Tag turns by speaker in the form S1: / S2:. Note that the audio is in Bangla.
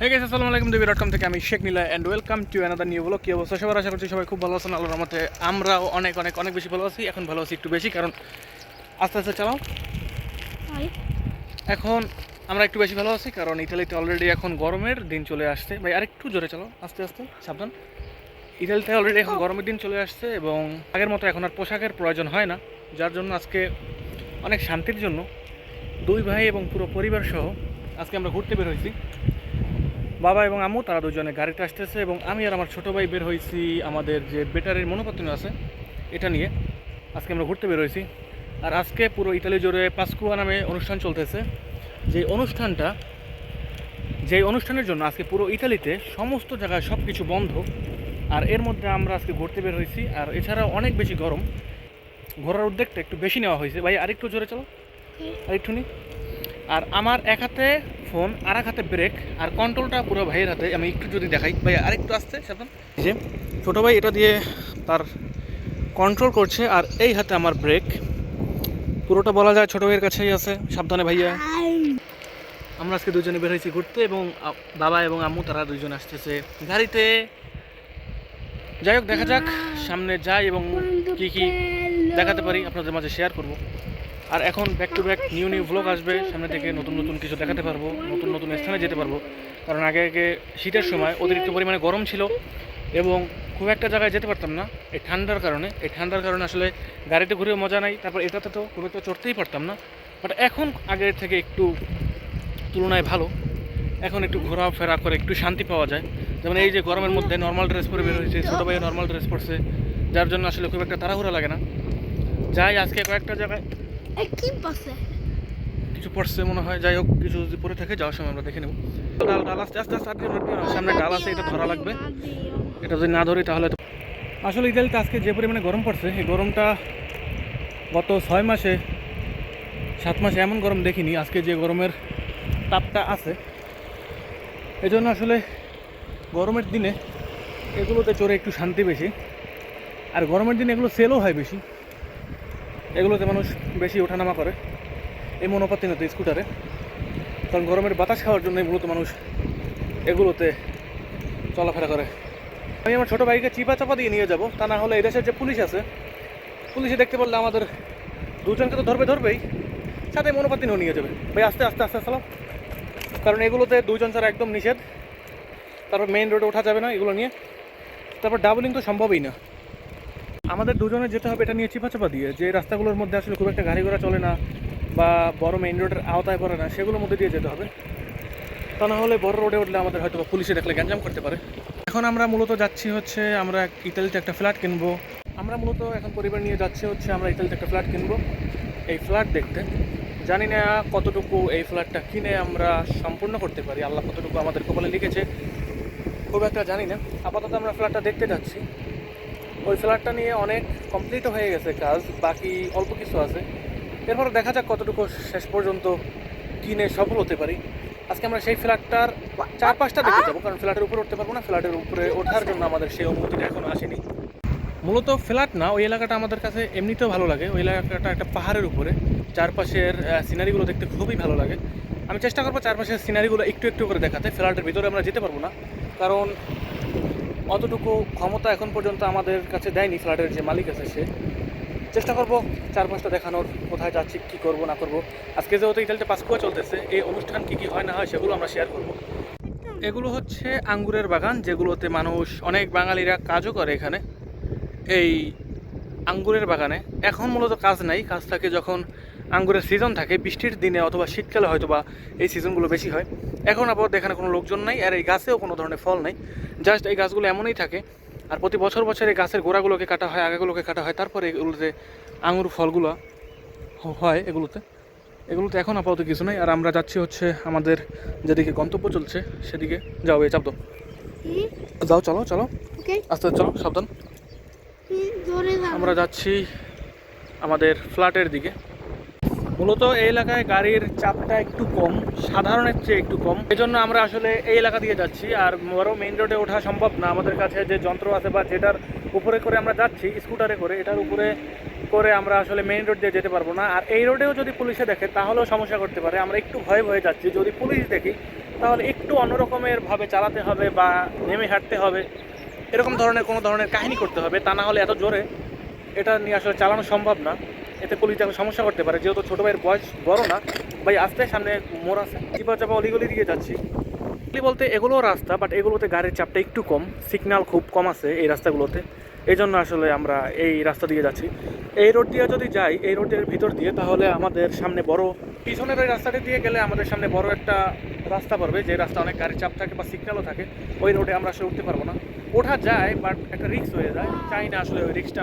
S1: হে গেছে আসসালামু আলাইকুম দেবী ডট কম থেকে আমি Sheikh Nila and welcome to another new blog কী অবস্থা? সবার আশা করছি সবাই খুব ভালো আছেন। আল্লাহর রহমতে আমরাও অনেক অনেক অনেক বেশি ভালো আছি। এখন ভালো আছি একটু বেশি কারণ আস্তে আস্তে চালাও। এখন আমরা একটু বেশি ভালো আছি কারণ ইতালিতে অলরেডি এখন গরমের দিন চলে আসছে। ভাই আরেকটু জোরে চালাও আস্তে আস্তে সাবধান। ইতালিতে অলরেডি এখন গরমের দিন চলে আসছে এবং আগের মতো এখন আর পোশাকের প্রয়োজন হয় না। যার জন্য আজকে অনেক শান্তির জন্য দুই ভাই এবং পুরো পরিবার সহ আজকে আমরা ঘুরতে বের হয়েছি। বাবা এবং আম্মু তারা দুজনে গাড়িতে আসতেছে এবং আমি আর আমার ছোটো ভাই বের হয়েছি আমাদের যে বেটারির মনোপত্ন আছে এটা নিয়ে। আজকে আমরা ঘুরতে বের হয়েছি। আর আজকে পুরো ইতালি জুড়ে পাসকুয়া নামে অনুষ্ঠান চলতেছে। যে অনুষ্ঠানটা যে অনুষ্ঠানের জন্য আজকে পুরো ইতালিতে সমস্ত জায়গায় সব কিছু বন্ধ। আর এর মধ্যে আমরা আজকে ঘুরতে বের হয়েছি। আর এছাড়াও অনেক বেশি গরম। ঘোরার উদ্যোগটা একটু বেশি নেওয়া হয়েছে। ভাই আরেকটু জোরে চলো। আরেকটু নি আর আমার এক হাতে ফোন, আর এক হাতে ব্রেক, আর কন্ট্রোলটা পুরো ভাইয়ের হাতে। আমি একটু যদি দেখাই। ভাই আরেকটু আসতে সাবধান। যে, ছোটো ভাই এটা দিয়ে তার কন্ট্রোল করছে, আর এই হাতে আমার ব্রেক। পুরোটা বলা যায় ছোটো ভাইয়ের কাছেই আছে। সাবধানে ভাইয়া। আমরা আজকে দুজনে বের হয়েছি ঘুরতে, এবং বাবা এবং আম্মু, তারা দুজন আসতেছে গাড়িতে। যাই হোক, দেখা যাক, সামনে যাই এবং কি কি দেখাতে পারি, আপনাদের মাঝে শেয়ার করব। আর এখন back to back new new vlog আসবে। সামনে থেকে নতুন নতুন কিছু দেখাতে পারব, নতুন নতুন স্থানে যেতে পারব। কারণ আগে আগে শীতের সময় অতিরিক্ত পরিমাণে গরম ছিল এবং খুব একটা জায়গায় যেতে পারতাম না। এই ঠান্ডার কারণে, এই ঠান্ডার কারণে আসলে গাড়িতে ঘুরেও মজা নাই, তারপর এটাতে তো খুব একটা চড়তেই পারতাম না। বাট এখন আগের থেকে একটু তুলনায় ভালো। এখন একটু ঘোরাফেরা করে একটু শান্তি পাওয়া যায়। যেমন এই যে গরমের মধ্যে নর্মাল ড্রেস পরে বের হয়েছে, ছোটো ভাই নর্মাল ড্রেস পরছে, যার জন্য আসলে খুব একটা তাড়াহুড়া লাগে না। যাই আজকে কয়েকটা জায়গায় কিছু পড়ছে মনে হয়, যাই হোক, কিছু যদি পরে থাকে, যাওয়ার সময় আমরা দেখে নেব। ডাল ডাল আস্তে আস্তে আস্তে সামনে ডাল আছে, এটা ধরা লাগবে। এটা যদি না ধরি, তাহলে আসলে ইতালিতে আজকে যে পরিমাণে গরম পড়ছে, এই গরমটা গত ছয় মাসে, সাত মাসে এমন গরম দেখিনি, আজকে যে গরমের তাপটা আছে। এই জন্য আসলে গরমের দিনে এগুলোতে চড়ে একটু শান্তি বেশি। আর গরমের দিনে এগুলো সেলও হয় বেশি। এগুলোতে মানুষ বেশি ওঠানামা করে। এই মনোপাতি নতে স্কুটারে। কারণ গরমের বাতাস খাওয়ার জন্যই মূলত মানুষ এগুলোতে চলাফেরা করে। আমি আমার ছোটো ভাইকে চিপা চাপা দিয়ে নিয়ে যাব। তা না হলে এই দেশের যে পুলিশ আছে, পুলিশে দেখতে পারলে আমাদের দুজনকে তো ধরবে ধরবেই। সাথে মনোপাতিনও নিয়ে যাবে। ভাই, আস্তে আস্তে আস্তে, চালাও। কারণ এগুলোতে দুজন ছাড়া একদম নিষেধ। তারপর মেইন রোডে ওঠা যাবে না এগুলো নিয়ে। তারপর ডাবলিং তো সম্ভবই না। আমাদের দুজনে যেতে হবে, এটা নিয়ে চিপাচাপা দিয়ে। যে রাস্তাগুলোর মধ্যে আসলে খুব একটা গাড়ি ঘোড়া চলে না বা বড় মেইন রোডের আওতায় পড়ে না, সেগুলোর মধ্যে দিয়ে যেতে হবে। তা না হলে বড় রোডে উঠলে আমাদের হয়তো পুলিশে দেখলে গ্যাঞ্জাম করতে পারে। এখন আমরা মূলত যাচ্ছি হচ্ছে, আমরা ইতালিতে একটা ফ্ল্যাট কিনবো। আমরা মূলত এখন পরিবার নিয়ে যাচ্ছি হচ্ছে, আমরা ইতালিতে একটা ফ্ল্যাট কিনবো। এই ফ্ল্যাট দেখতে। জানি না কতটুকু এই ফ্ল্যাটটা কিনে আমরা সম্পূর্ণ করতে পারি। আল্লাহ কতটুকু আমাদের কপালে লিখেছে, খুব একটা জানি না। আপাতত আমরা ফ্ল্যাটটা দেখতে যাচ্ছি। ওই ফ্ল্যাটটা নিয়ে অনেক কমপ্লিট হয়ে গেছে কাজ, বাকি অল্প কিছু আছে। এরপর দেখা যাক কতটুকু শেষ পর্যন্ত কিনে সফল হতে পারি। আজকে আমরা সেই ফ্ল্যাটটার চার পাঁচটা দেখে যাব, কারণ ফ্ল্যাটের উপরে উঠতে পারব না, ফ্ল্যাটের উপরে ওঠার জন্য আমাদের সেই অনুমতিটা এখনও আসেনি। মূলত ফ্ল্যাট না, ওই এলাকাটা আমাদের কাছে এমনিতেও ভালো লাগে। ওই এলাকাটা একটা পাহাড়ের উপরে, চারপাশের সিনারিগুলো দেখতে খুবই ভালো লাগে। আমি চেষ্টা করব চারপাশের সিনারিগুলো একটু একটু করে দেখাতে, ফ্ল্যাটের ভিতরে আমরা যেতে পারব না, কারণ অতটুকু ক্ষমতা এখন পর্যন্ত আমাদের কাছে দেয়নি, ফ্ল্যাটের যে মালিক আছে সে। চেষ্টা করব চারপাশটা দেখানোর, কোথায় যাচ্ছি, কী করব, না করব। আজকে যেহেতু ইতালিতে পাসকুয়া চলতেছে, এই অনুষ্ঠান কী কী হয়, না হয়, সেগুলো আমরা শেয়ার করব। এগুলো হচ্ছে আঙ্গুরের বাগান, যেগুলোতে মানুষ, অনেক বাঙালিরা কাজও করে এখানে। এই আঙ্গুরের বাগানে। এখন মূলত কাজ নাই কাজ থাকে যখন আঙ্গুরের সিজন থাকে বৃষ্টির দিনে অথবা শীতকালে হয়তো বা এই সিজনগুলো বেশি হয়। এখন আপাতত এখানে কোনো লোকজন নাই আর এই গাছেও কোনো ধরনের ফল নাই। জাস্ট এই গাছগুলো এমনই থাকে আর প্রতি বছর বছর এই গাছের গোড়াগুলোকে কাটা হয় আগাগুলোকে কাটা হয় তারপরে এগুলোতে আঙুর ফলগুলো হয় এগুলোতে এগুলোতে এখন আপাতত কিছু নেই। আর আমরা যাচ্ছি হচ্ছে আমাদের যেদিকে গন্তব্য চলছে সেদিকে যাও এই চাপ দাও যাও চলো চলো। আস্তে চলো সাবধান। আমরা যাচ্ছি আমাদের ফ্ল্যাটের দিকে। মূলত এই এলাকায় গাড়ির চাপটা একটু কম, সাধারণের চেয়ে একটু কম। এই জন্য আমরা আসলে এই এলাকা দিয়ে যাচ্ছি, আর বড় মেইন রোডে ওঠা সম্ভব না। আমাদের কাছে যে যন্ত্র আছে বা যেটার উপরে করে আমরা যাচ্ছি স্কুটারে করে, এটার উপরে করে আমরা আসলে মেইন রোড দিয়ে যেতে পারব না। আর এই রোডেও যদি পুলিশে দেখে, তাহলেও সমস্যা করতে পারে। আমরা একটু ভয়ে ভয়ে যাচ্ছি। যদি পুলিশ দেখি, তাহলে একটু অন্যরকমের ভাবে চালাতে হবে বা নেমে হাঁটতে হবে। এরকম ধরনের কোনো ধরনের কাহিনী করতে হবে। তা না হলে এত জোরে এটা নিয়ে আসলে চালানো সম্ভব না। এতে যেন সমস্যা করতে পারে। যেহেতু ছোটো ভাইয়ের বয়স বড় না, ভাই আস্তে সামনে মোড় আছে। চিপা চাপা অলিগলি দিয়ে যাচ্ছি। অলি বলতে এগুলোও রাস্তা বাট এগুলোতে গাড়ির চাপটা একটু কম। সিগন্যাল খুব কম আছে এই রাস্তাগুলোতে। এই জন্য আসলে আমরা এই রাস্তা দিয়ে যাচ্ছি। এই রোড দিয়ে যদি যাই, এই রোডের ভিতর দিয়ে, তাহলে আমাদের সামনে বড়, পিছনের ওই রাস্তাটি দিয়ে গেলে আমাদের সামনে বড় একটা রাস্তা পড়বে, যে রাস্তা অনেক গাড়ির চাপ থাকে বা সিগন্যালও থাকে। ওই রোডে আমরা আসলে উঠতে পারব না। ওঠা যায় বাট একটা রিক্স হয়ে যায়। চাই না আসলে ওই রিস্কটা